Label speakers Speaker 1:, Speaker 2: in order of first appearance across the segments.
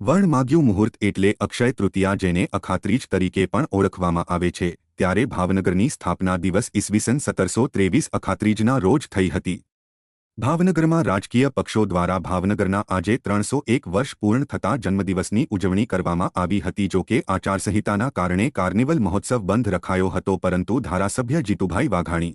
Speaker 1: વર્ણમાગ્યું મુહૂર્ત એટલે અક્ષય તૃતીયા જેને અખાત્રીજ તરીકે પણ ઓળખવામાં આવે છે, ત્યારે ભાવનગરની સ્થાપના દિવસ ઈસવીસન સત્તરસો ત્રેવીસ અખાત્રીજના રોજ થઈ હતી. ભાવનગરમાં રાજકીય પક્ષો દ્વારા ભાવનગરના આજે ત્રણસો એક વર્ષ પૂર્ણ થતા જન્મદિવસની ઉજવણી કરવામાં આવી હતી જો કે આચારસંહિતાના કારણે કાર્નિવલ મહોત્સવ બંધ રખાયો હતો પરંતુ ધારાસભ્ય જીતુભાઈ વાઘાણી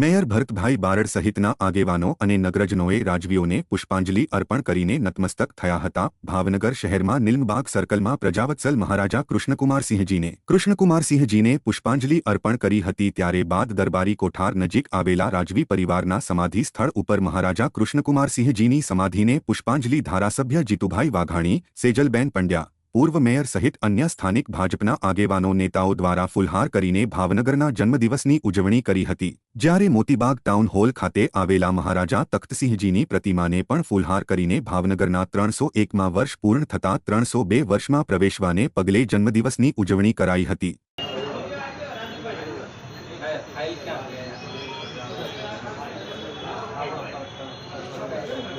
Speaker 1: મેયર ભરતભાઈ બારડ સહિતના આગેવાનો અને નગરજનોએ રાજવીઓને પુષ્પાંજલિ અર્પણ કરીને નતમસ્તક થયા હતા. ભાવનગર શહેરમાં નિલ્મબાગ સર્કલમાં પ્રજાવત્સલ મહારાજા કૃષ્ણકુમારસિંહજીને કૃષ્ણકુમારસિંહજીને પુષ્પાંજલિ અર્પણ કરી હતી ત્યારે બાદ દરબારી કોઠાર નજીક આવેલા રાજવી પરિવારના સમાધિ સ્થળ ઉપર મહારાજા કૃષ્ણકુમારસિંહજીની સમાધિને પુષ્પાંજલિ ધારાસભ્ય જીતુભાઈ વાઘાણી, સેજલબેન પંડ્યા પૂર્વ મેયર સહિત અન્ય સ્થાનિક ભાજપના આગેવાનો નેતાઓ દ્વારા ફુલહાર કરીને ભાવનગરના જન્મદિવસની ઉજવણી કરી હતી. જ્યારે મોતીબાગ ટાઉન હોલ ખાતે આવેલા મહારાજા તખ્તસિંહજીની પ્રતિમાને પણ ફુલહાર કરીને ભાવનગરના ત્રણસો એકમાં વર્ષ પૂર્ણ થતા ત્રણસો બે વર્ષમાં પ્રવેશવાને પગલે જન્મદિવસની ઉજવણી કરાઈ હતી.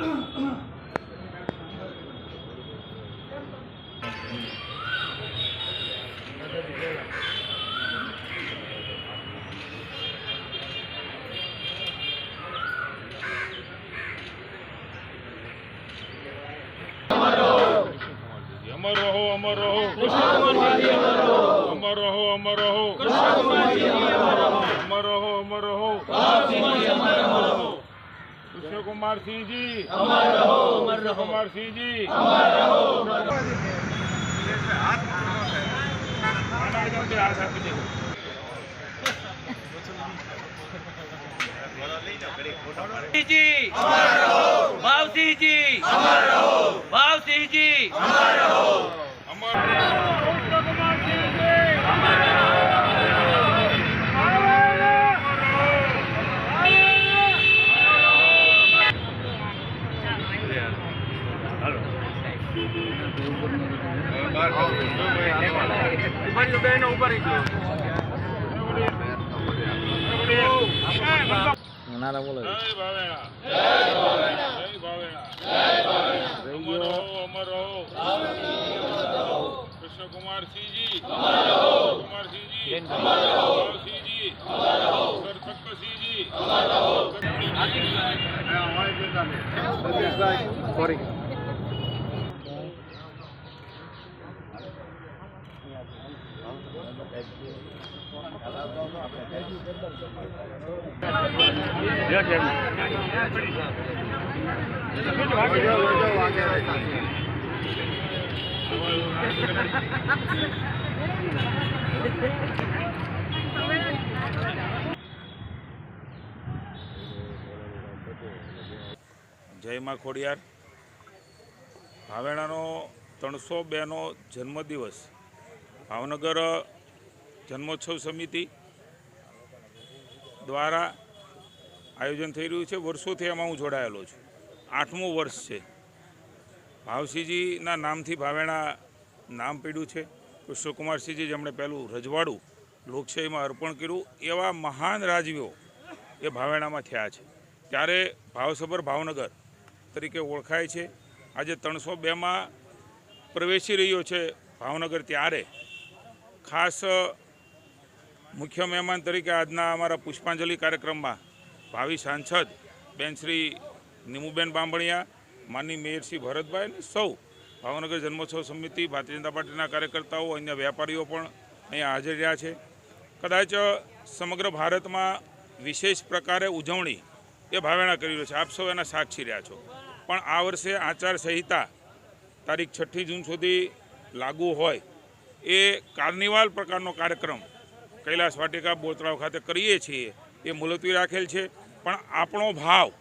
Speaker 2: અમર રહો અમર રહો અમર રહો અમર રહો અમર રહો અમર રહો કૃષ્ણકુમાર સિંહજી કૃષ્ણકુમાર સિંહજી હાથ આપી દેજો
Speaker 3: ભાવસિંહજી ભાવસિંહજી ભાવસિંહજી
Speaker 2: અમર કૃષ્ણકુમાર સિંહજી
Speaker 3: નાના ઉપર
Speaker 2: જય ભાવેણા જય ભાવેણા રહો અમર રહો કૃષ્ણકુમાર સિંહજી કુમાર સિંહજી સિંહજી સર સિંહજી જય માં ખોડિયાર. ભાવેણાનો ત્રણસો બેનો જન્મદિવસ. ભાવનગર જન્મોત્સવ સમિતિ દ્વારા આયોજન થઈ રહ્યું છે. વર્ષોથી એમાં હું જોડાયેલો છું. આઠમું વર્ષ છે. ભાવસિંહજીના નામથી ભાવેણા નામ પીડ્યું છે. કૃષ્ણકુમારસિંહજી જેમણે પહેલું રજવાડું લોકશાહીમાં અર્પણ કર્યું. એવા મહાન રાજવીઓ એ ભાવેણામાં થયા છે. ત્યારે ભાવસભર ભાવનગર તરીકે ઓળખાય છે. આજે ત્રણસો બેમાં પ્રવેશી રહ્યો છે ભાવનગર ત્યારે. ખાસ મુખ્ય મહેમાન તરીકે આજના અમારા પુષ્પાંજલિ કાર્યક્રમમાં ભાવિ સાંસદ બેન શ્રી નીમુબેન બાંભણિયા, માનની મેયર શ્રી ભરતભાઈ અને સૌ ભાવનગર જન્મોત્સવ સમિતિ, ભારતીય જનતા પાર્ટીના કાર્યકર્તાઓ, અન્ય વેપારીઓ પણ અહીંયા હાજર રહ્યા છે. કદાચ સમગ્ર ભારતમાં વિશેષ પ્રકારે ઉજવણી એ ભાવેણા કરી રહ્યો છે. આપ સૌ એના સાક્ષી રહ્યા છો. પણ આ વર્ષે આચાર સંહિતા તારીખ છઠ્ઠી જૂન સુધી લાગુ હોય એ કાર્નિવાલ પ્રકારનો કાર્યક્રમ કૈલાસ વાટિકા બોતરાવ ખાતે કરીએ છીએ, એ મુલતવી રાખેલ છે. પણ આપણો ભાવ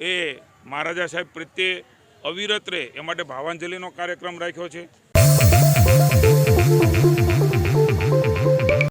Speaker 2: એ મહારાજા સાહેબ પ્રત્યે અવિરત રહે, એ માટે ભાવાંજલિનો કાર્યક્રમ રાખ્યો છે.